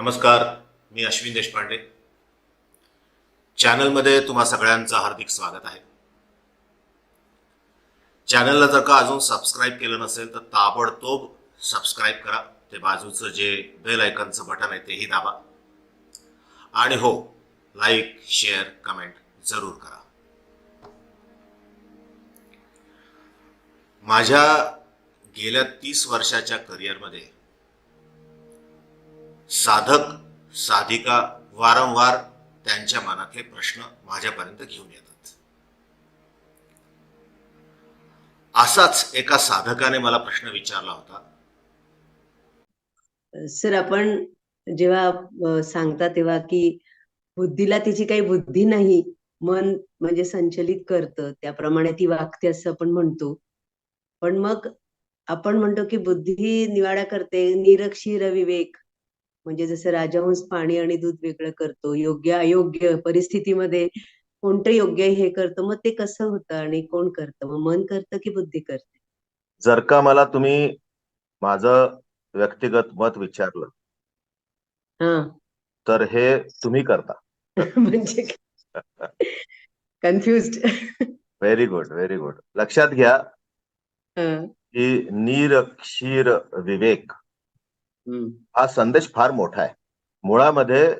नमस्कार मी अश्विन देशपांडे. चॅनलमध्ये तुम्हा सगळ्यांचं हार्दिक स्वागत आहे. चॅनलला जर का अजून सबस्क्राईब केलं नसेल तर ताबडतोब सबस्क्राईब करा. ते बाजूचं जे बेल आयकनचं बटन आहे तेही दाबा. आणि हो लाईक शेअर कमेंट जरूर करा. माझ्या गेल्या तीस वर्षाच्या करिअरमध्ये साधक साधिका वारंवार त्यांच्या मनातले प्रश्न माझ्यापर्यंत घेऊन येतात. असाच एका साधकाने मला प्रश्न विचारला होता. सर आपण जेव्हा सांगता तेव्हा की बुद्धीला तिची काही बुद्धी नाही मन म्हणजे संचलित करतं त्याप्रमाणे ती वागते असं आपण म्हणतो. पण मग आपण म्हणतो की बुद्धी निवाडा करते निरक्षीर विवेक म्हणजे जसं राजहंस पाणी आणि दूध वेगळं करतो योग्य अयोग्य परिस्थितीमध्ये कोणतं योग्य हे करतं मग ते कसं होतं आणि कोण करतं? मग मन करतं की बुद्धी करते? जर का मला तुम्ही माझं व्यक्तिगत मत विचारलं हा. तर हे तुम्ही करता. म्हणजे confuse very good very good लक्षात घ्या की निरक्षीर विवेक हा संदेश फार मोठा आहे. मुळामध्ये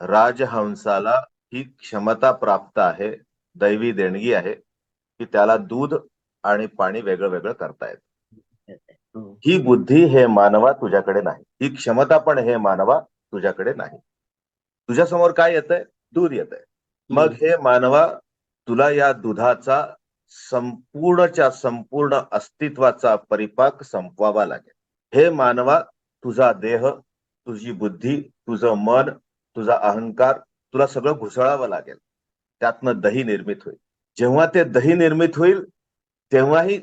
राजहंसाला ही क्षमता प्राप्त आहे दैवी देणगी आहे की त्याला दूध आणि पाणी वेगळं वेगळं करता येतं. ही. बुद्धी हे मानवा तुझ्याकडे नाही. ही क्षमता पण हे मानवा तुझ्याकडे नाही. तुझ्या समोर काय येतंय? दूध येतंय. मग हे मानवा तुला या दुधाचा संपूर्णच्या संपूर्ण अस्तित्वाचा परिपाक संपवावा लागेल. हे मानवा तुझा देह तुझी बुद्धी तुझं मन तुझा अहंकार तुला सगळं घुसळावं लागेल. त्यातनं दही निर्मित होईल. जेव्हा ते दही निर्मित होईल तेव्हाही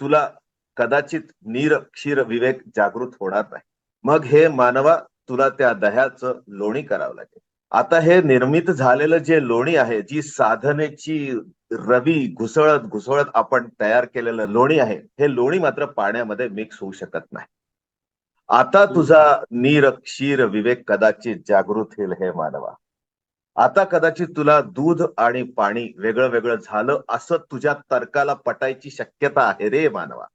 तुला कदाचित नीर क्षीर विवेक जागृत होणार नाही. मग हे मानवा तुला त्या दह्याचं लोणी करावं लागेल. आता हे निर्मित झालेलं जे लोणी आहे जी साधनेची रवी घुसळत घुसळत आपण तयार केलेलं लोणी आहे हे लोणी मात्र पाण्यामध्ये मिक्स होऊ शकत नाही. आता तुझा नीर क्षीर विवेक कदाचित जागृत होईल हे मानवा. आता कदाचित तुला दूध आणि पाणी वेगळं वेगळं झालं असं तुझ्या तर्काला पटायची शक्यता आहे रे मानवा.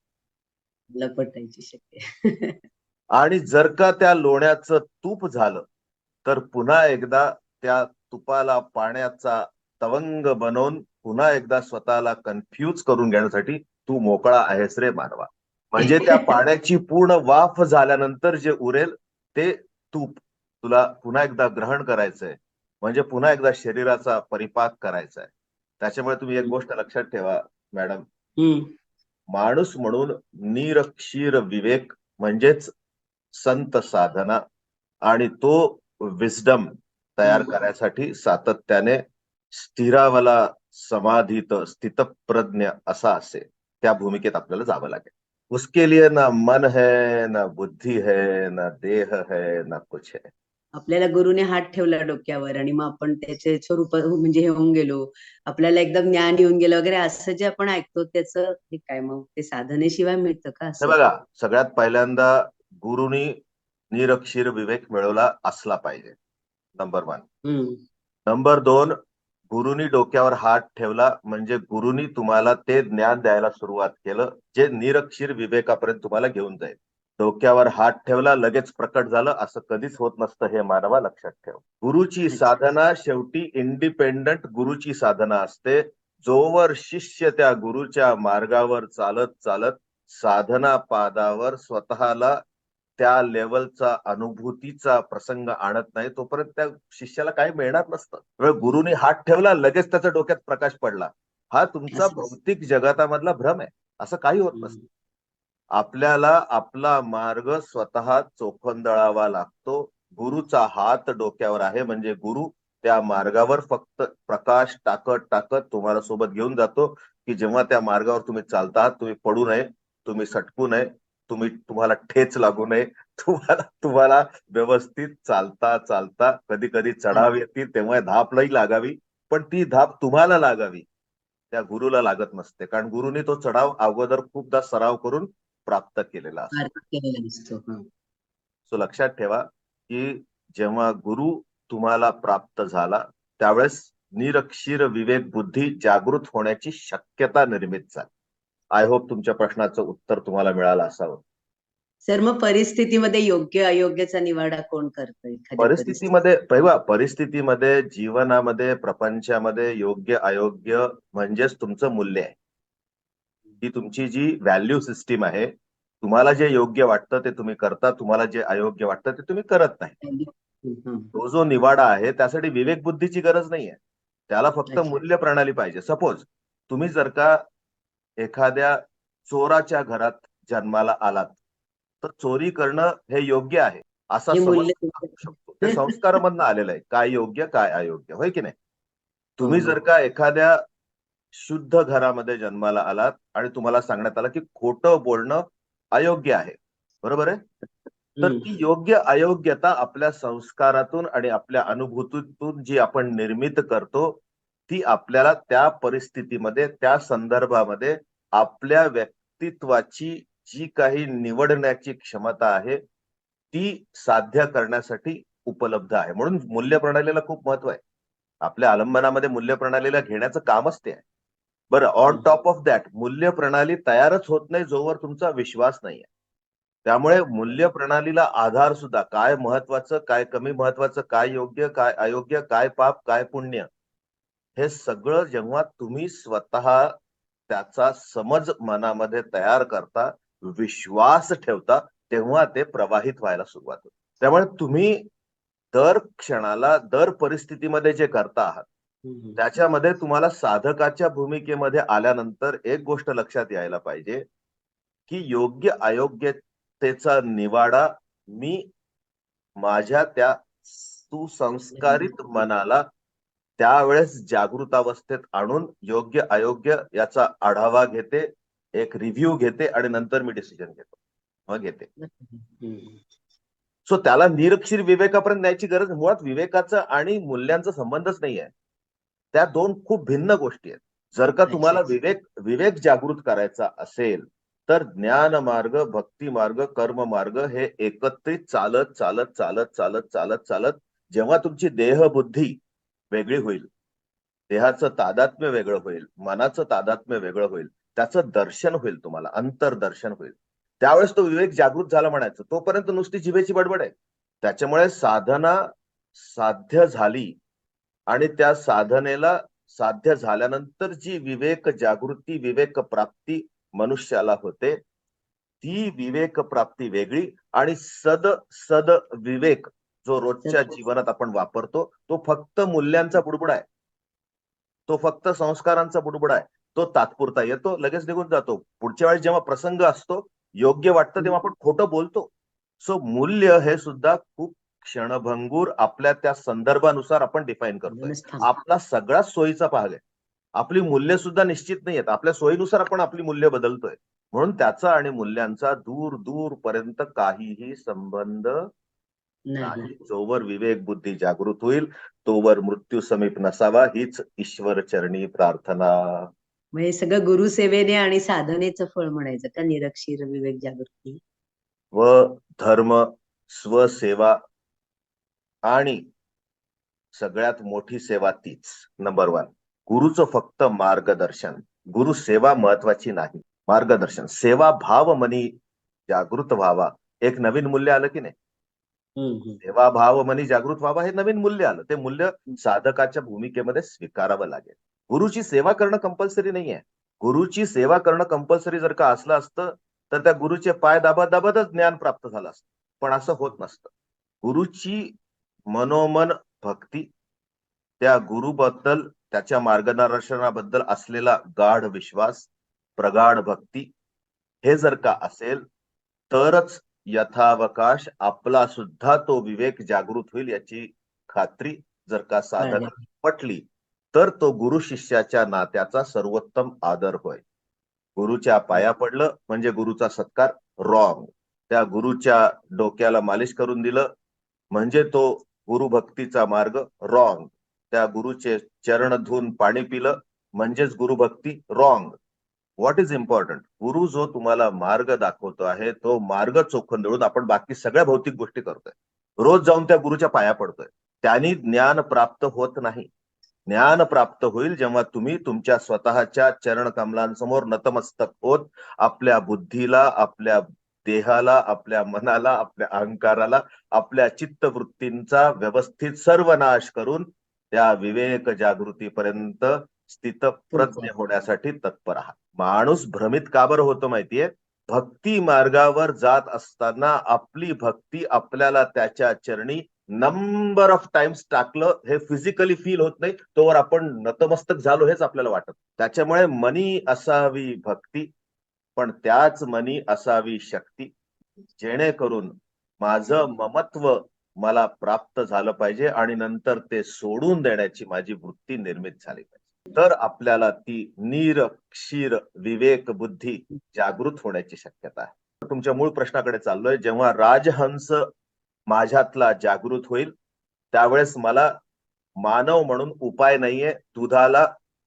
लपटायची शक्य. आणि जर का त्या लोण्याचं तूप झालं तर पुन्हा एकदा त्या तुपाला पाण्याचा तवंग बनवून पुन्हा एकदा स्वतःला कन्फ्यूज करून घेण्यासाठी तू मोकळा आहेस रे मानवा. म्हणजे त्या पाण्याची पूर्ण वाफ झाल्यानंतर जे उरेल ते तूप. तुला पुन्हा एकदा ग्रहण करायचंय. म्हणजे पुन्हा एकदा शरीराचा परिपाक करायचा आहे त्याच्यामुळे तुम्ही एक गोष्ट लक्षात ठेवा मॅडम. माणूस म्हणून निरक्षीर विवेक म्हणजेच संत साधना आणि तो विजडम तयार. करण्यासाठी सातत्याने स्थिरावला समाधीत स्थितप्रज्ञ असा असे त्या भूमिकेत आपल्याला जावं लागेल. उसके लिए ना मन है ना बुद्धी है ना देह है ना कुछ है। आपल्याला गुरुने हात ठेवला डोक्यावर आणि मग आपण त्याचे स्वरूप म्हणजे हे होऊन गेलो. आपल्याला एकदम ज्ञान येऊन गेलं वगैरे असं जे आपण ऐकतो त्याचं हे काय मग? ते साधनेशिवाय मिळतं का हे असं बघा सगळ्यात पहिल्यांदा गुरुनी निरक्षीर विवेक मिळवला असला पाहिजे नंबर वन. नंबर दोन गुरुनी डोक्यावर हात ठेवला म्हणजे गुरुनी तुम्हाला ते ज्ञान द्यायला सुरुवात केलं जे निरक्षीर विवेकापर्यंत तुम्हाला घेऊन जाईल. डोक्यावर हात ठेवला लगेच प्रकट झालं असं कधीच होत नसतं हे मानवा लक्षात ठेव. गुरुची साधना शेवटी इंडिपेंडंट गुरुची साधना असते. जोवर शिष्य त्या गुरुच्या मार्गावर चालत चालत साधना पादावर स्वतःला त्या लेवलचा अनुभूतीचा प्रसंग आणत नाही तोपर्यंत त्या शिष्याला काही मिळणार नसतं. गुरुनी हात ठेवला लगेच त्याच्या डोक्यात प्रकाश पडला. हा तुमचा. भौतिक जगतामधला भ्रम आहे असं काही होत नसतं. आपल्याला आपला मार्ग स्वतः चोखंदळावा लागतो. गुरुचा हात डोक्यावर आहे म्हणजे गुरु त्या मार्गावर फक्त प्रकाश टाकत टाकत तुम्हाला सोबत घेऊन जातो की जेव्हा त्या मार्गावर तुम्ही चालता तुम्ही पडू नये तुम्ही सटकू नये तुम्ही तुम्हाला ठेच लागू नये. तुम्हाला तुम्हाला व्यवस्थित चालता चालता कधी कधी चढाव येतील तेव्हा धापलाही लागावी. पण ती धाप तुम्हाला लागावी. त्या गुरुला लागत नसते. कारण गुरुने तो चढाव अगोदर खूपदा सराव करून प्राप्त केलेला असतो. सो लक्षात ठेवा की जेव्हा गुरु तुम्हाला प्राप्त झाला त्यावेळेस निरक्षीर विवेक बुद्धी जागृत होण्याची शक्यता निर्मित झाली. आय होप तुमच्या प्रश्नाचं उत्तर तुम्हाला मिळालं असावं. सर मग परिस्थितीमध्ये योग्य अयोग्याचा निवाडा कोण करतं परिस्थितीमध्ये पहिला परिस्थितीमध्ये जीवनामध्ये प्रपंचामध्ये योग्य अयोग्य म्हणजेच तुमचं मूल्य आहे. ही तुमची जी व्हॅल्यू सिस्टीम आहे तुम्हाला जे योग्य वाटतं ते तुम्ही करता तुम्हाला जे अयोग्य वाटतं ते तुम्ही करत नाही. तो जो निवाडा आहे त्यासाठी विवेक बुद्धीची गरज नाहीये. त्याला फक्त. मूल्य प्रणाली पाहिजे. सपोज तुम्ही जर का एखाद्या चोराच्या घरात जन्माला आलात तर चोरी करणं हे योग्य आहे असा समज शकतो. ते संस्कारामधनं आलेलं आहे. काय योग्य काय अयोग्य होय की नाही? तुम्ही हो. जर का एखाद्या शुद्ध घरामध्ये जन्माला आलात आणि तुम्हाला सांगण्यात आलं की खोटं बोलणं अयोग्य आहे बरोबर आहे? तर ती योग्य अयोग्यता आपल्या संस्कारातून आणि आपल्या अनुभूतीतून जी आपण निर्मित करतो ती आपल्याला त्या परिस्थितीमध्ये त्या संदर्भामध्ये आपल्या व्यक्तित्वाची जी काही निवडण्याची क्षमता आहे ती साध्य करण्यासाठी उपलब्ध आहे. म्हणून मूल्य प्रणालीला खूप महत्त्व आहे. आपल्या आलंबनामध्ये मूल्य प्रणालीला घेण्याचं कामच ते आहे. बरं ऑन टॉप ऑफ दॅट मूल्य प्रणाली तयारच होत नाही जोवर तुमचा विश्वास नाही आहे त्यामुळे मूल्य प्रणालीला आधार सुद्धा काय महत्वाचं काय कमी महत्वाचं काय योग्य काय अयोग्य काय पाप काय पुण्य हे सगळं जेव्हा तुम्ही स्वतः त्याचा समज मनामध्ये तयार करता विश्वास ठेवता तेव्हा ते प्रवाहित व्हायला सुरुवात होते. त्यामुळे तुम्ही दर क्षणाला दर परिस्थितीमध्ये जे करता आहात त्याच्यामध्ये तुम्हाला साधकाच्या भूमिकेमध्ये आल्यानंतर एक गोष्ट लक्षात यायला पाहिजे की योग्य अयोग्यतेचा निवाडा मी माझ्या त्या सुसंस्कारित मनाला त्यावेळेस जागृतावस्थेत आणून योग्य अयोग्य याचा आढावा घेते एक रिव्ह्यू घेते आणि नंतर मी डिसिजन घेतो मग घेते. सो त्याला निरक्षीर विवेकापर्यंत न्यायची गरज मुळात विवेकाचा आणि मूल्यांचा संबंधच नाही आहे त्या दोन खूप भिन्न गोष्टी आहेत जर का तुम्हाला. विवेक विवेक जागृत करायचा असेल तर ज्ञान मार्ग भक्ती मार्ग कर्म मार्ग हे एकत्रित चालत चालत चालत चालत चालत चालत जेव्हा तुमची देह बुद्धी वेगळी होईल. देहाचं तादात्म्य वेगळं होईल. मनाचं तादात्म्य वेगळं होईल. त्याचं दर्शन होईल तुम्हाला. अंतरदर्शन होईल. त्यावेळेस तो विवेक जागृत झाला म्हणायचं. तोपर्यंत नुसती जिभेची बडबड आहे. त्याच्यामुळे साधना साध्य झाली आणि त्या साधनेला साध्य झाल्यानंतर जी विवेक जागृती विवेक प्राप्ती मनुष्याला होते ती विवेक प्राप्ती वेगळी आणि सद सद विवेक जो रोजच्या जीवनात आपण वापरतो तो फक्त मूल्यांचा बुडबुड आहे. तो फक्त संस्कारांचा बुडबुड आहे. तो तात्पुरता येतो लगेच निघून जातो. पुढच्या वेळेस जेव्हा प्रसंग असतो योग्य वाटतं तेव्हा आपण खोटं बोलतो. सो मूल्य हे सुद्धा खूप क्षणभंगूर आपल्या त्या संदर्भानुसार आपण डिफाईन थांब. आपला सगळ्यात सोयीचा भाग आहे. आपली मूल्य सुद्धा निश्चित नाही आहेत. आपल्या सोयीनुसार आपण आपली मूल्य बदलतोय. म्हणून त्याचा आणि मूल्यांचा दूर दूर पर्यंत काहीही संबंध नाही जोवर विवेक बुद्धी जागृत होईल तोवर मृत्यू समीप नसावा हीच ईश्वर चरणी प्रार्थना. हे सगळं गुरुसेवेने आणि साधनेचं फळ म्हणायचं का? निरक्षीर विवेक जागृती. व धर्म स्वसेवा आणि सगळ्यात मोठी सेवा तीच. नंबर वन गुरुचं फक्त मार्गदर्शन. गुरु सेवा महत्वाची नाही. मार्गदर्शन. सेवा भाव मनी जागृत व्हावा. एक नवीन मूल्य आलं की नाही? हं, हं. सेवा भाव मनी जागृत व्हावा हे नवीन मूल्य आलं. ते मूल्य साधकाच्या भूमिकेमध्ये स्वीकारावं लागेल. गुरुची सेवा करणं कंपल्सरी नाहीये. गुरुची सेवा करणं कंपल्सरी जर का असलं असतं तर त्या गुरुचे पाय दाबत दाबतच ज्ञान प्राप्त झालं असतं. पण असं होत नसतं. गुरुची मनोमन भक्ती त्या गुरुबद्दल त्याच्या मार्गदर्शनाबद्दल असलेला गाढ विश्वास प्रगाढ भक्ती हे जर का असेल तरच यथावकाश आपला सुद्धा तो विवेक जागृत होईल याची खात्री जर का साधक पटली तर तो गुरु शिष्याच्या नात्याचा सर्वोत्तम आदर होय. गुरुच्या पाया पडलं म्हणजे गुरुचा सत्कार रॉंग त्या गुरुच्या डोक्याला मालिश करून दिलं म्हणजे तो गुरुभक्तीचा मार्ग रॉंग त्या गुरुचे चरण धुवून पाणी पिलं म्हणजेच गुरुभक्ती रॉंग व्हॉट इज इम्पॉर्टंट गुरु जो तुम्हाला मार्ग दाखवतो आहे तो मार्ग चोखून देऊन आपण बाकी सगळ्या भौतिक गोष्टी करतोय. रोज जाऊन त्या गुरुच्या पाया पडतोय. त्यांनी ज्ञान प्राप्त होत नाही. ज्ञान प्राप्त होईल जेव्हा तुम्ही तुमच्या स्वतःच्या चरण कमलांसमोर नतमस्तक होत आपल्या बुद्धीला आपल्या देहाला आपल्या मनाला आपल्या अहंकाराला आपल्या चित्तवृत्तींचा व्यवस्थित सर्व नाश करून त्या विवेक जागृतीपर्यंत स्थितप्रज्ञ होण्यासाठी तत्पर आहात. माणूस भ्रमित का बरं होतो माहितीये? भक्ती मार्गावर जात असताना आपली भक्ती आपल्याला त्याच्या चरणी नंबर ऑफ टाइम्स टाकलं हे फिजिकली फील होत नाही तोवर आपण नतमस्तक झालो हेच आपल्याला वाटत. त्याच्यामुळे मनी असावी भक्ती पण त्याच मनी असावी शक्ती. जेणेकरून माझं ममत्व मला प्राप्त झालं पाहिजे आणि नंतर ते सोडून देण्याची माझी वृत्ती निर्मित झाली पाहिजे. तर आपल्याला ती नीर क्षीर विवेक बुद्धी जागृत होण्याची शक्यता आहे. तुमच्या मूळ प्रश्नाकडे चाललोय. जेव्हा राजहंस माझ्यातला जागृत होईल त्यावेळेस मला मानव म्हणून उपाय नाहीये. दुधाला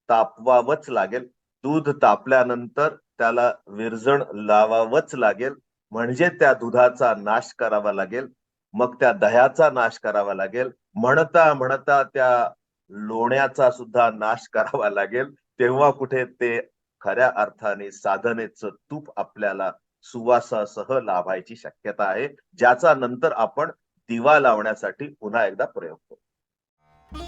तापवावंच लागेल. दूध तापल्यानंतर त्याला विरजण लावावंच लागेल. म्हणजे त्या दुधाचा नाश करावा लागेल. मग त्या दह्याचा नाश करावा लागेल. म्हणता म्हणता त्या लोण्याचा सुद्धा नाश करावा लागेल. तेव्हा कुठे ते खऱ्या अर्थाने साधनेचं तूप आपल्याला सुवासासह लाभायची शक्यता आहे ज्याचा नंतर आपण दिवा लावण्यासाठी पुन्हा एकदा प्रयोग करू.